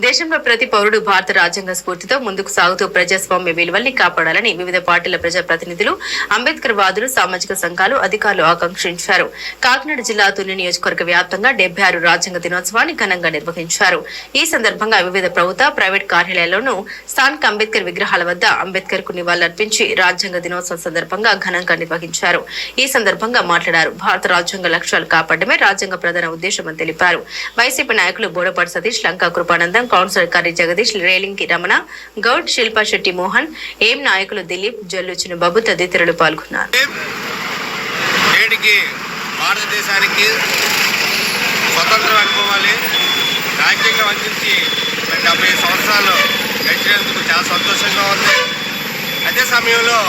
దేశంలో ప్రతి పౌరుడు భారత రాజ్యాంగ స్ఫూర్తితో ముందుకు సాగుతూ ప్రజాస్వామ్య విలువల్ని కాపాడాలని వివిధ పార్టీల ప్రజాప్రతినిధులు అంబేద్కర్ వాదులు సామాజిక సంఘాలు అధికారులు ఆకాంక్షించారు. కాకినాడ జిల్లా తుని నియోజకవర్గ వ్యాప్తంగా డెబ్బై ఆరు రాజ్యాంగ దినోత్సవాన్ని ఘనంగా నిర్వహించారు. ఈ సందర్భంగా వివిధ ప్రభుత్వ ప్రైవేట్ కార్యాలయాల్లోనూ స్థానిక అంబేద్కర్ విగ్రహాల వద్ద అంబేద్కర్కు నివాళులర్పించి రాజ్యాంగ దినోత్సవం సందర్భంగా ఘనంగా నిర్వహించారు. ఈ సందర్భంగా మాట్లాడారు. భారత రాజ్యాంగ లక్ష్యాలు కాపాడమే రాజ్యాంగ ప్రధాన ఉద్దేశమని తెలిపారు. వైసీపీ నాయకులు బోడపాటి సతీష్ లంకా కృపానందం కౌన్సిలర్ కర్రి జగదీష్ రేలింగి రమణ గౌడ్ శిల్పా శెట్టి మోహన్ ఏం నాయకులు దిలీప్ జల్లు బాబు తదితరులు పాల్గొన్నారు. భారతదేశానికి స్వతంత్రం అనుకోవాలి. రాజ్యాంగం అందించి డెబ్బై సంవత్సరాలు గడిచినందుకు చాలా సంతోషంగా ఉంది. అదే సమయంలో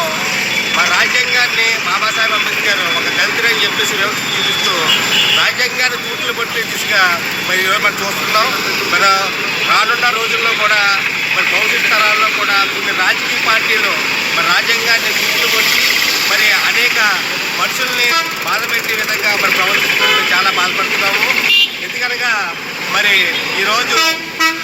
మా రాజ్యాంగాన్ని బాబాసాహెబ్ అంబేద్కర్ ఒక దళితుడు అని చెప్పేసి వ్యవస్థ చూపిస్తూ రాజ్యాంగాన్ని తూట్లు పట్టే దిశగా మరి ఈరోజు మనం చూస్తున్నాం. మన రానున్న రోజుల్లో కూడా మరి భవిష్యత్ తరాల్లో కూడా కొన్ని రాజకీయ పార్టీలు మరి రాజ్యాంగాన్ని తూట్లు కొట్టి మరి అనేక మనుషుల్ని బాధ పెట్టే విధంగా మరి ప్రవర్తిస్తూ చాలా బాధపడుతున్నాము. ఎందుకనగా మరి ఈరోజు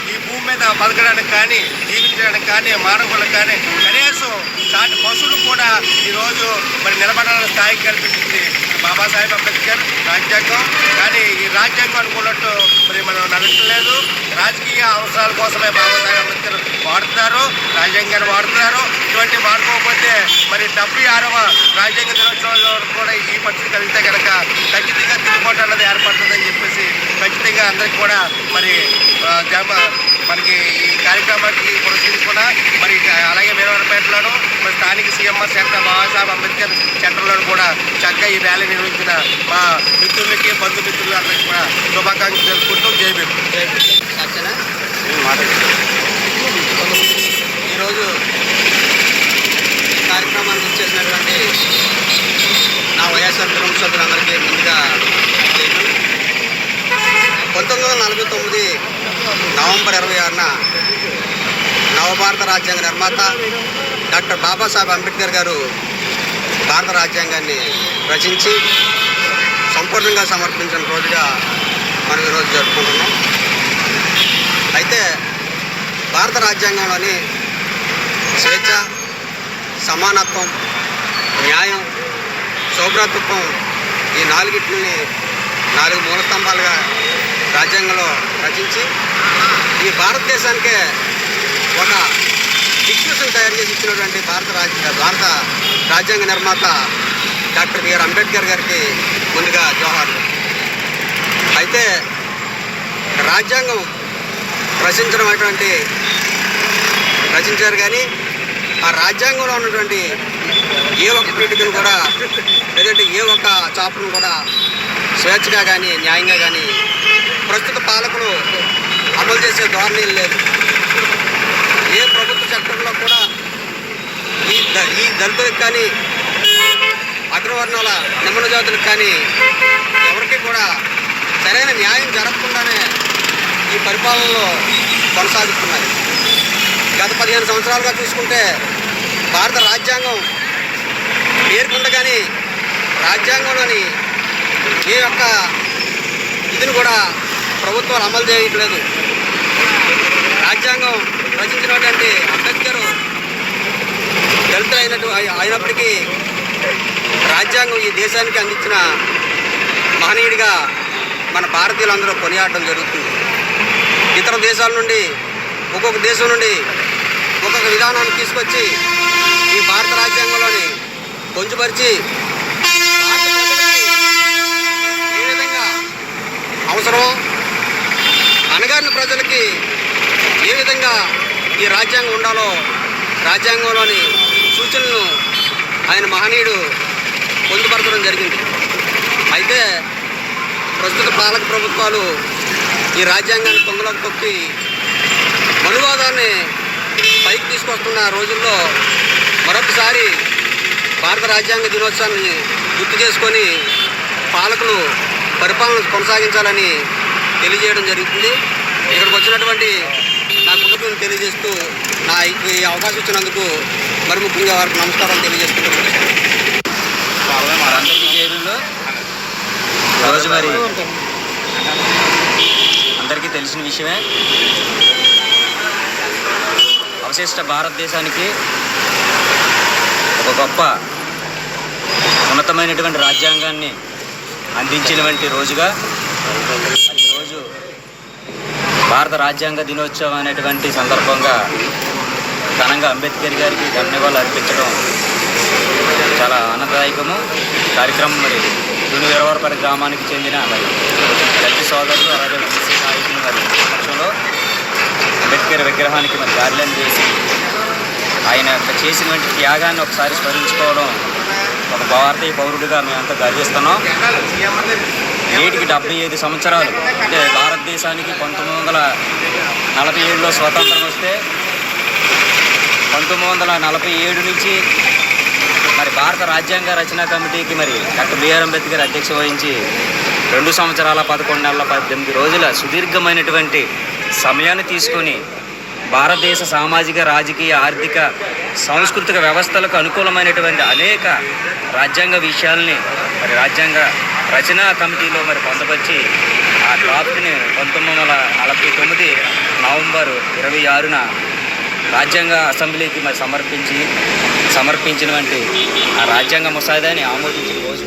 ఈ భూమి మీద బతకడానికి కానీ జీవించడానికి కానీ మానవులకు కానీ కనీసం దాటి పశువులు కూడా ఈరోజు మరి నిలబడాలని స్థాయికి కల్పించింది బాబాసాహెబ్ అంబేద్కర్ రాజ్యాంగం. కానీ ఈ రాజ్యాంగం అనుకున్నట్టు మరి మనం నడచలేదు. రాజకీయ అవసరాల కోసమే బాబాసాహెబ్ అంబేద్కర్ వాడుతున్నారు రాజ్యాంగాన్ని వాడుతున్నారు. ఇటువంటి వాడుకోకపోతే మరి డెబ్బై ఆరవ రాజ్యాంగ దినోత్సవంలో కూడా ఈ పరిస్థితి కలిగితే కనుక ఖచ్చితంగా తిరుగుబాటు అన్నది ఏర్పడుతుందని చెప్పేసి ఖచ్చితంగా అందరికి కూడా మరి మనకి ఈ కార్యక్రమానికి పురస్కరించుకున్న మరి అలాగే వీరవరపేటలోను మరి స్థానిక సీఎంఆర్ సెంటర్ బాబాసాహెబ్ అంబేద్కర్ సెంటర్లోను కూడా చక్కగా ఈ ర్యాలీ నిర్వహించిన మా మిత్రులకి బంధుమిత్రులు అందరికీ కూడా శుభాకాంక్షలు తెలుపుకుంటూ జై భీమ్. సత్యనా ఈరోజు ఈ కార్యక్రమానికి వచ్చేసినటువంటి నా వైఎస్ఆర్ కుటుంబ సభ్యులందరికీ ముందుగా. పంతొమ్మిది వందల నలభై తొమ్మిది నవంబర్ ఇరవై ఆరున నవభారత రాజ్యాంగ నిర్మాత డాక్టర్ బాబాసాహెబ్ అంబేద్కర్ గారు భారత రాజ్యాంగాన్ని రచించి సంపూర్ణంగా సమర్పించిన రోజుగా మనం ఈరోజు జరుపుకుంటున్నాం. అయితే భారత రాజ్యాంగంలోని స్వేచ్ఛ సమానత్వం న్యాయం సౌభ్రాతృత్వం ఈ నాలుగిటిని నాలుగు మూలస్తంభాలుగా రాజ్యాంగంలో రచించి ఈ భారతదేశానికే ఒక డిక్షన్ తయారు చేసి ఇచ్చినటువంటి భారత రాజ్య భారత రాజ్యాంగ నిర్మాత డాక్టర్ బిఆర్ అంబేద్కర్ గారికి ముందుగా జోహార్లు. అయితే రాజ్యాంగం రచించడం అటువంటి రచించారు కానీ ఆ రాజ్యాంగంలో ఉన్నటువంటి ఏ ఒక్క పీఠికను కూడా లేదంటే ఏ ఒక్క చాపును కూడా స్వేచ్ఛగా కానీ న్యాయంగా కానీ ప్రస్తుత పాలకులు అమలు చేసే ధోరణి లేదు ఏ ప్రభుత్వ సెక్టర్లో కూడా ఈ ద- ఈ దళితులకు కానీ అగ్రవర్ణాల నిమ్మన జాతులకు కానీ ఎవరికి కూడా సరైన న్యాయం జరగకుండానే ఈ పరిపాలనలో కొనసాగుతున్నాయి గత పదిహేను సంవత్సరాలుగా చూసుకుంటే భారత రాజ్యాంగం పేర్కొండగాని రాజ్యాంగంలోని ఏ యొక్క ఇదిని కూడా ప్రభుత్వాలు అమలు చేయట్లేదు. రాజ్యాంగం రచించినటువంటి అయినట్టు అయినప్పటికీ రాజ్యాంగం ఈ దేశానికి అందించిన మహనీయుడిగా మన భారతీయులందరూ కొనియాడడం జరుగుతుంది. ఇతర దేశాల నుండి ఒక్కొక్క దేశం నుండి ఒక్కొక్క విధానాన్ని తీసుకొచ్చి ఈ భారత రాజ్యాంగంలోని పొంచుపరిచి ఏ విధంగా అవసరమో అనగారిన ప్రజలకి ఏ విధంగా ఈ రాజ్యాంగం ఉండాలో రాజ్యాంగంలోని సూచనలను ఆయన మహనీయుడు పొందుపరచడం జరిగింది. అయితే ప్రస్తుత పాలక ప్రభుత్వాలు ఈ రాజ్యాంగాన్ని తొంగలోకి తొక్కి మనువాదాన్ని పైకి తీసుకొస్తున్న రోజుల్లో మరొకసారి భారత రాజ్యాంగ దినోత్సవాన్ని గుర్తు చేసుకొని పాలకులు పరిపాలన కొనసాగించాలని తెలియజేయడం జరుగుతుంది. ఇక్కడికి వచ్చినటువంటి నా కుటుంబం తెలియజేస్తూ నా ఈ అవకాశం ఇచ్చినందుకు మరి ముఖ్యంగా వారికి నమస్కారం తెలియజేస్తున్నాను అందరికీ జైలులో? రోజు మరి అందరికీ తెలిసిన విషయమే. అవశిష్ట భారతదేశానికి ఒక గొప్ప ఉన్నతమైనటువంటి రాజ్యాంగాన్ని అందించినటువంటి రోజుగా ఈరోజు భారత రాజ్యాంగ దినోత్సవం అనేటువంటి సందర్భంగా ఘనంగా అంబేద్కర్ గారికి ధన్యవాదాలు అర్పించడం చాలా ఆనందదాయకము. కార్యక్రమం మరి దుని వీరవరపల్లి గ్రామానికి చెందిన మరి దళిత సోదరులు అలాగే బీసీ నాయకులు మరి పక్షంలో అంబేద్కర్ విగ్రహానికి మరి గార్లెన్ చేసి ఆయన యొక్క చేసినటువంటి త్యాగాన్ని ఒకసారి స్మరించుకోవడం ఒక భారతీయ పౌరుడిగా మేమంతా గర్విస్తున్నాం. నేటికి డెబ్బై ఐదు సంవత్సరాలు అంటే భారతదేశానికి పంతొమ్మిది వందల నలభై ఏడులో స్వాతంత్రం వస్తే పంతొమ్మిది వందల నలభై ఏడు నుంచి మరి భారత రాజ్యాంగ రచనా కమిటీకి మరి డాక్టర్ బిఆర్ అంబేద్కర్ అధ్యక్ష వహించి రెండు సంవత్సరాల పదకొండు నెలల పద్దెనిమిది రోజుల సుదీర్ఘమైనటువంటి సమయాన్ని తీసుకొని భారతదేశ సామాజిక రాజకీయ ఆర్థిక సాంస్కృతిక వ్యవస్థలకు అనుకూలమైనటువంటి అనేక రాజ్యాంగ విషయాల్ని మరి రాజ్యాంగ రచనా కమిటీలో మరి పొందపరిచి ఆ డ్రాఫ్ట్ని పంతొమ్మిది వందల నలభై తొమ్మిది నవంబర్ ఇరవై ఆరున రాజ్యాంగ అసెంబ్లీకి మరి సమర్పించి సమర్పించినటువంటి ఆ రాజ్యాంగ ముసాయిదాని ఆమోదించిన రోజు.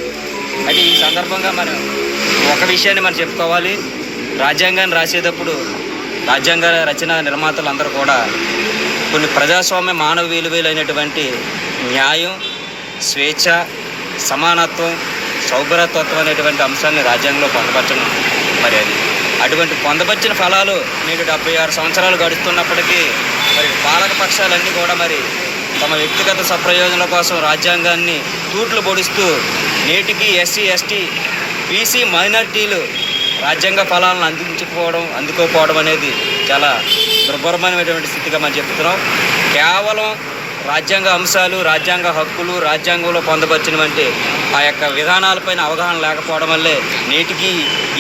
అయితే ఈ సందర్భంగా మనం ఒక విషయాన్ని మనం చెప్పుకోవాలి. రాజ్యాంగాన్ని రాసేటప్పుడు రాజ్యాంగ రచన నిర్మాతలు అందరూ కూడా కొన్ని ప్రజాస్వామ్య మానవ విలువలైనటువంటి న్యాయం స్వేచ్ఛ సమానత్వం సౌభ్రతత్వం అనేటువంటి అంశాన్ని రాజ్యాంగంలో పొందపరచడం మరి అది. అటువంటి పొందపరిచిన ఫలాలు నేడు డెబ్బై ఆరు సంవత్సరాలు గడుస్తున్నప్పటికీ మరి పాలక పక్షాలన్నీ కూడా మరి తమ వ్యక్తిగత సప్రయోజనం కోసం రాజ్యాంగాన్ని తూట్లు పొడుస్తూ నేటికి ఎస్సీ ఎస్టీ బీసీ మైనార్టీలు రాజ్యాంగ ఫలాలను అందించకపోవడం అందుకోకపోవడం అనేది చాలా దుర్భరమైనటువంటి స్థితిగా మనం చెప్తున్నాం. కేవలం రాజ్యాంగ అంశాలు రాజ్యాంగ హక్కులు రాజ్యాంగంలో పొందపరిచినటువంటి ఆ యొక్క విధానాలపైన అవగాహన లేకపోవడం వల్లే నేటికి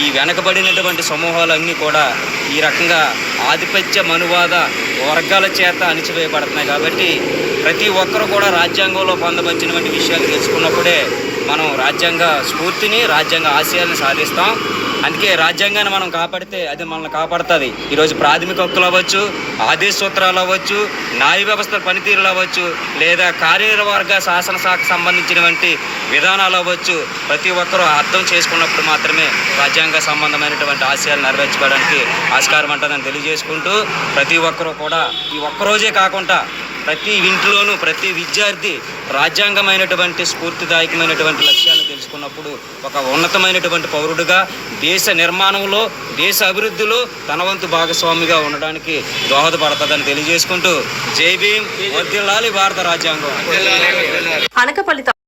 ఈ వెనకబడినటువంటి సమూహాలన్నీ కూడా ఈ రకంగా ఆధిపత్య మనువాద వర్గాల చేత అణిచివేయబడుతున్నాయి కాబట్టి ప్రతి ఒక్కరు కూడా రాజ్యాంగంలో పొందపరిచినటువంటి విషయాలు తెలుసుకున్నప్పుడే మనం రాజ్యాంగ స్ఫూర్తిని రాజ్యాంగ ఆశయాలను సాధిస్తాం. అందుకే రాజ్యాంగాన్ని మనం కాపాడితే అది మనల్ని కాపాడుతుంది. ఈరోజు ప్రాథమిక హక్కులు అవ్వచ్చు ఆదేశ సూత్రాలు అవ్వచ్చు న్యాయ వ్యవస్థ పనితీరులు అవ్వచ్చు లేదా కార్యవర్గ శాసనశాఖకు సంబంధించినటువంటి విధానాలు అవ్వచ్చు. ప్రతి ఒక్కరూ అర్థం చేసుకున్నప్పుడు మాత్రమే రాజ్యాంగ సంబంధమైనటువంటి ఆశయాలు నెరవేర్చుకోవడానికి ఆస్కారం ఉంటుందని తెలియజేసుకుంటూ ప్రతి ఒక్కరూ కూడా ఈ ఒక్కరోజే కాకుండా ప్రతి ఇంట్లోనూ ప్రతి విద్యార్థి రాజ్యాంగమైనటువంటి స్ఫూర్తిదాయకమైనటువంటి లక్ష్యాలను తెలుసుకున్నప్పుడు ఒక ఉన్నతమైనటువంటి పౌరుడిగా దేశ నిర్మాణంలో దేశ అభివృద్ధిలో తన వంతు భాగస్వామిగా ఉండడానికి దోహదపడుతుందని తెలియజేసుకుంటూ జై భీమ్ వర్ధిల్లాలి భారత రాజ్యాంగం. అనకపల్లి